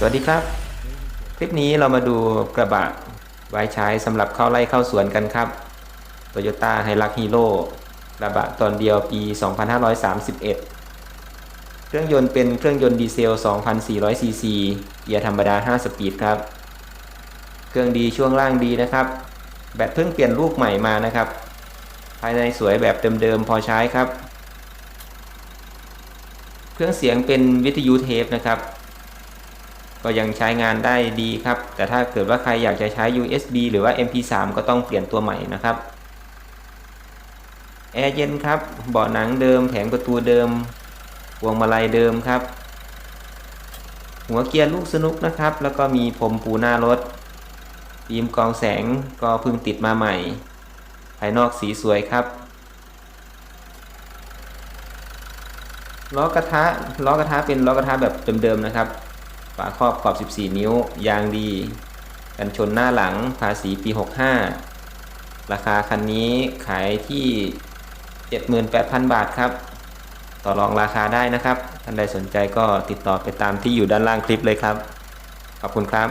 สวัสดีครับ คลิปนี้เรามาดูกระบะไว้ใช้สำหรับเข้าไร่เข้าสวนกันครับ Toyota h i l u x Hero กระบะตอนเดียวปี 2531 เครื่องยนต์เป็นเครื่องยนต์ดีเซล 2,400 ซีซี เกียร์ธรรมดา 5 สปีดครับ เครื่องดีช่วงล่างดีนะครับ แบตเพิ่งเปลี่ยนลูกใหม่มานะครับ ภายในสวยแบบเดิมๆพอใช้ครับ เครื่องเสียงเป็นวิทยุเทปนะครับ ก็ยังใช้งานได้ดีครับ แต่ถ้าเกิดว่าใครอยากจะใช้ USB หรือว่า MP3 ก็ต้องเปลี่ยนตัวใหม่นะครับแอร์เย็นครับเบาะหนังเดิมแผงประตูเดิมพวงมาลัยเดิมครับ หัวเกียร์ลูกสนุกนะครับ แล้วก็มีผมปูหน้ารถฟิล์มกองแสงก็เพิ่งติดมาใหม่ ภายนอกสีสวยครับล้อกระทะล้อกระทะเป็นล้อกระทะแบบเดิมๆนะครับ ฝาครอบขอบ 14 นิ้ว ยางดี กันชนหน้าหลัง ภาษีปี 65 ราคาคันนี้ขายที่ 78,000 บาทครับ ต่อรองราคาได้นะครับ ท่านใดสนใจก็ติดต่อไปตามที่อยู่ด้านล่างคลิปเลยครับ ขอบคุณครับ